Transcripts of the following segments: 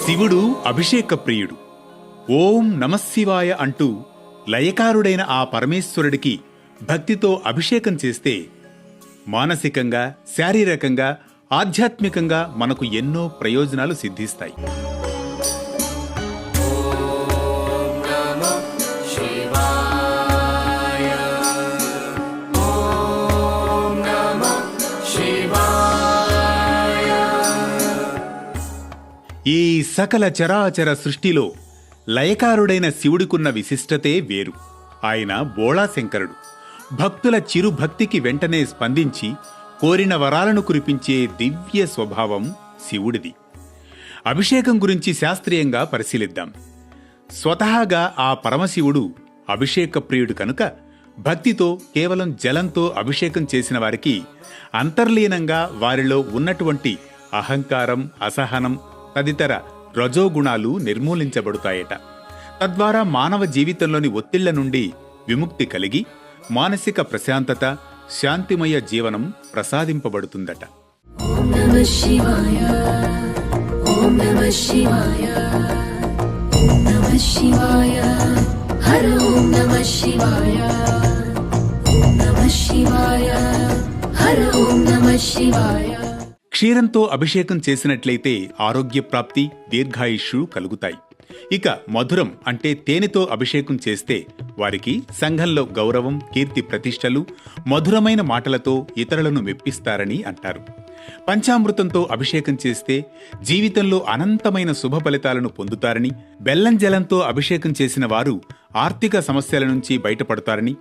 శివుడు అభిషేక ప్రియుడు ఓం నమశివాయ అంటూ లయకారుడైన ఆ పరమేశ్వరుడికి భక్తితో అభిషేకం చేస్తే మానసికంగా శారీరకంగా ఆధ్యాత్మికంగా మనకు ఎన్నో ప్రయోజనాలు సిద్ధిస్తాయి. ఈ సకల చరాచర సృష్టిలో లయకారుడైన శివుడికున్న విశిష్టతే వేరు. ఆయన బోళాశంకరుడు. భక్తుల చిరు భక్తికి వెంటనే స్పందించి కోరిన వరాలను కురిపించే దివ్య స్వభావం శివుడిది. అభిషేకం గురించి శాస్త్రీయంగా పరిశీలిద్దాం. స్వతహాగా ఆ పరమశివుడు అభిషేక ప్రియుడు కనుక భక్తితో కేవలం జలంతో అభిషేకం చేసిన వారికి అంతర్లీనంగా వారిలో ఉన్నటువంటి అహంకారం అసహనం తదితర రజోగుణాలు నిర్మూలించబడతాయట. తద్వారా మానవ జీవితంలోని ఒత్తిళ్ళ నుండి విముక్తి కలిగి మానసిక ప్రశాంతత శాంతిమయ జీవనం ప్రసాదింపబడుతుందట. శివాయ. క్షీరంతో అభిషేకం చేసినట్లయితే ఆరోగ్యప్రాప్తి దీర్ఘాయుష్యు కలుగుతాయి. ఇక మధురం అంటే తేనెతో అభిషేకం చేస్తే వారికి సంఘంలో గౌరవం కీర్తి ప్రతిష్టలు మధురమైన మాటలతో ఇతరులను మెప్పిస్తారని అంటారు. పంచామృతంతో అభిషేకం చేస్తే జీవితంలో అనంతమైన శుభ ఫలితాలను పొందుతారని బెల్లం జలంతో అభిషేకం చేసిన వారు ఆర్థిక సమస్యల నుంచి బయటపడతారని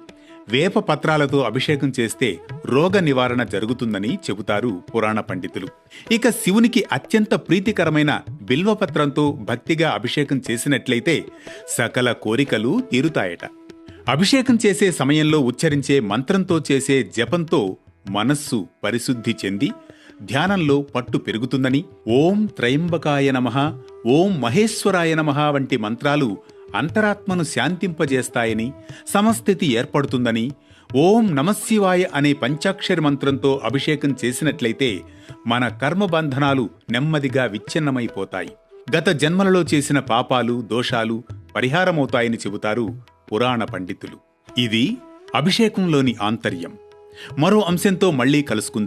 వేప పత్రాలతో అభిషేకం చేస్తే రోగ నివారణ జరుగుతుందని చెబుతారు పురాణ పండితులు. ఇక శివునికి అత్యంత ప్రీతికరమైన బిల్వపత్రంతో భక్తిగా అభిషేకం చేసినట్లయితే సకల కోరికలు తీరుతాయట. అభిషేకం చేసే సమయంలో ఉచ్చరించే మంత్రంతో చేసే జపంతో మనస్సు పరిశుద్ధి చెంది ధ్యానంలో పట్టు పెరుగుతుందని ఓం త్రయంబకాయ నమః ఓం మహేశ్వరాయ నమః వంటి మంత్రాలు అంతరాత్మను శాంతింపజేస్తాయని సమస్థితి ఏర్పడుతుందని ఓం నమశివాయ అనే పంచాక్షరి మంత్రంతో అభిషేకం చేసినట్లయితే మన కర్మబంధనాలు నెమ్మదిగా విచ్ఛిన్నమైపోతాయి. గత జన్మలలో చేసిన పాపాలు దోషాలు పరిహారమవుతాయని చెబుతారు పురాణ పండితులు. ఇది అభిషేకంలోని ఆంతర్యం. మరో అంశంతో మళ్ళీ కలుసుకుందాం.